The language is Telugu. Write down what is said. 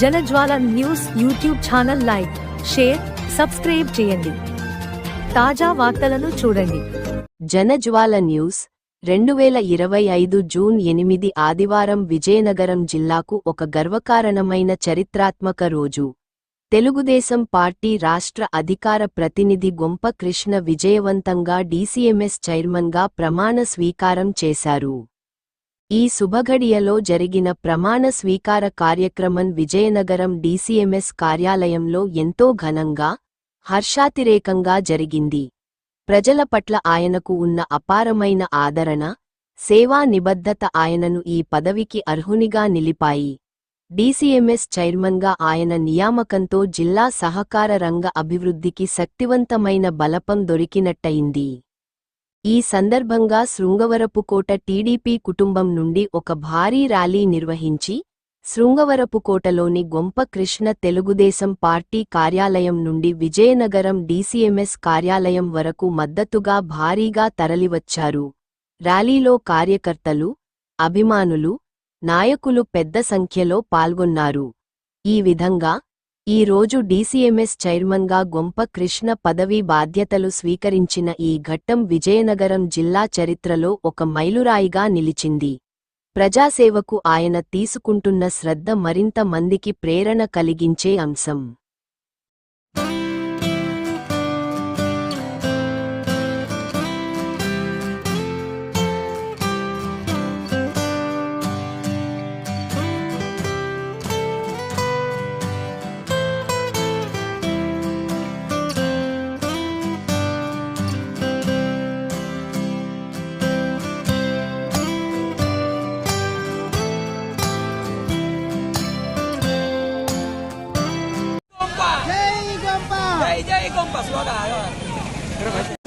Janajwala news YouTube channel like share subscribe చేయండి. తాజా వార్తలను చూడండి. జనజ్వాల న్యూస్ రెండు వేల ఇరవై ఐదు జూన్ ఎనిమిది ఆదివారం విజయనగరం జిల్లాకు ఒక గర్వకారణమైన చరిత్రాత్మక రోజు. తెలుగుదేశం పార్టీ రాష్ట్ర అధికార ప్రతినిధి గొంప కృష్ణ విజయవంతంగా డీసీఎంఎస్ చైర్మన్గా ప్రమాణ స్వీకారం చేశారు. ఈ శుభఘడియలో జరిగిన ప్రమాణ స్వీకార కార్యక్రమం విజయనగరం డీసీఎంఎస్ కార్యాలయంలో ఎంతో ఘనంగా హర్షాతిరేకంగా జరిగింది. ప్రజల పట్ల ఆయనకు ఉన్న అపారమైన ఆదరణ సేవా నిబద్ధత ఆయనను ఈ పదవికి అర్హునిగా నిలిపాయి. డీసీఎంఎస్ చైర్మన్గా ఆయన నియామకంతో జిల్లా సహకార రంగ అభివృద్ధికి శక్తివంతమైన బలపం దొరికినట్టయింది. ఈ సందర్భంగా శృంగవరపుకోట టీడీపీ కుటుంబం నుండి ఒక భారీ ర్యాలీ నిర్వహించి శృంగవరపుకోటలోని గొంప కృష్ణ తెలుగుదేశం పార్టీ కార్యాలయం నుండి విజయనగరం డీసీఎంఎస్ కార్యాలయం వరకు మద్దతుగా భారీగా తరలివచ్చారు. ర్యాలీలో కార్యకర్తలు అభిమానులు నాయకులు పెద్ద సంఖ్యలో పాల్గొన్నారు. ఈ విధంగా ఈ రోజు డీసీఎంఎస్ చైర్మన్గా గొంప కృష్ణ పదవీ బాధ్యతలు స్వీకరించిన ఈ ఘట్టం విజయనగరం జిల్లా చరిత్రలో ఒక మైలురాయిగా నిలిచింది. ప్రజాసేవకు ఆయన తీసుకుంటున్న శ్రద్ధ మరింత మందికి ప్రేరణ కలిగించే అంశం. 刚把水打下来，然后。